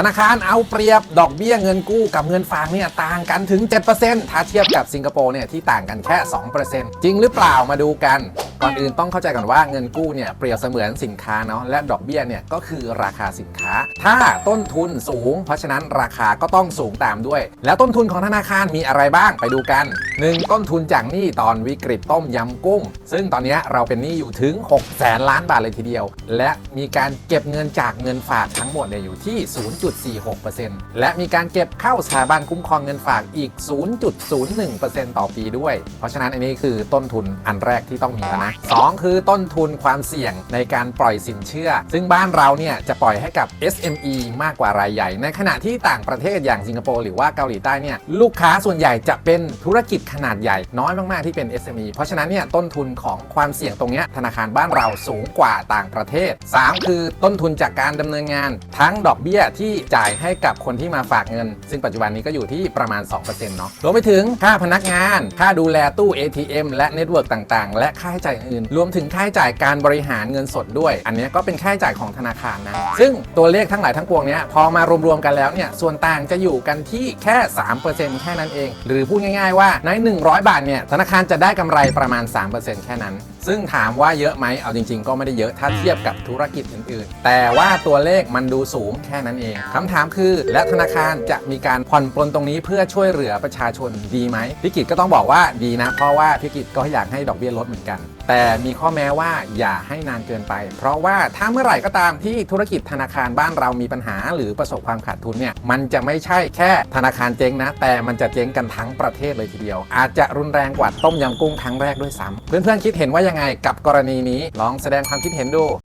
ธนาคารเอาเปรียบดอกเบี้ยเงินกู้กับเงินฝากเนี่ยต่างกันถึง 7%ถ้าเทียบกับสิงคโปร์เนี่ยที่ต่างกันแค่ 2%จริงหรือเปล่ามาดูกัน ก่อนอื่นต้องเข้าใจก่อนว่าเงินกู้เนี่ยเปรียบเสมือนสินค้าเนาะและดอกเบี้ยเนี่ยก็คือราคาสินค้า ถ้าต้นทุนสูง เพราะฉะนั้นราคาก็ต้องสูงตามด้วย แล้วต้นทุนของธนาคารมีอะไรบ้างไปดูกัน 1. ต้นทุนจากหนี้ตอนวิกฤตต้มยำกุ้ง ซึ่งตอนนี้เราเป็นหนี้อยู่ถึง6แสนล้านบาทเลยทีเดียว และมีการเก็บเงินจากเงินฝากทั้งหมดเนี่ยอยู่ที่ 0.46%และมีการเก็บเข้าสถาบันคุ้มครองเงินฝากอีก 0.01%ต่อปีด้วย เพราะฉะนั้นอันนี้คือต้นทุนอันแรกที่ต้องมีแล้วนะ2คือต้นทุนความเสี่ยงในการปล่อยสินเชื่อ ซึ่งบ้านเราเนี่ยจะปล่อยให้กับ SME มากกว่ารายใหญ่ ในขณะที่ต่างประเทศอย่างสิงคโปร์หรือว่าเกาหลีใต้เนี่ยลูกค้าส่วนใหญ่จะเป็นธุรกิจขนาดใหญ่น้อยมากๆที่เป็น SME เพราะฉะนั้นเนี่ยต้นทุนของความเสี่ยงตรงเนี้ยธนาคารบ้านเราสูงกว่าต่างประเทศ 3 คือต้นทุนจากการดำเนินงาน ทั้งดอกเบี้ยที่จ่ายให้กับคนที่มาฝากเงิน ซึ่งปัจจุบันนี้ก็อยู่ที่ประมาณ 2%เนาะรวมไปถึงค่าพนักงาน ค่าดูแลตู้ ATM และเน็ตเวิร์กต่างๆ และค่าใช้จ่ายอื่น รวมถึงค่าใช้จ่ายการบริหารเงินสดด้วย อันนี้ก็เป็นค่าใช้จ่ายของธนาคารนะ ซึ่งตัวเลขทั้งหลายทั้งปวงเนี้ยพอมารวมๆกันแล้วเนี่ยส่วนต่างจะอยู่กันที่แค่ 3%แค่นั้นเอง หรือพูดง่าย ๆ ว่าใน 100 บาทเนี่ยธนาคารจะได้กำไรประมาณ 3%แค่นั้น ซึ่งถามว่าเยอะไหมเอาจริง ๆ ก็ไม่ได้เยอะถ้าเทียบกับธุรกิจอื่น ๆ แต่ว่าตัวเลขมันดูสูงแค่นั้นเองคำถามคือ และธนาคารจะมีการผ่อนปลนตรงนี้เพื่อช่วยเหลือประชาชนดีไหมพี่กิจก็ต้องบอกว่าดีนะ เพราะว่าพี่กิจก็อยากให้ดอกเบี้ยลดเหมือนกันแต่มีข้อแม้ว่าอย่าให้นานเกินไป เพราะว่าถ้าเมื่อไหร่ก็ตามที่ธุรกิจธนาคารบ้านเรามีปัญหา หรือประสบความขาดทุนเนี่ยมันจะไม่ใช่แค่ธนาคารเจ๊งนะ แต่มันจะเจ๊งกันทั้งประเทศเลยทีเดียว อาจจะรุนแรงกว่าต้มยำกุ้งครั้งแรกด้วยซ้ำเพื่อนๆคิดเห็นว่ายังไงกับกรณีนี้ลองแสดงความคิดเห็นดู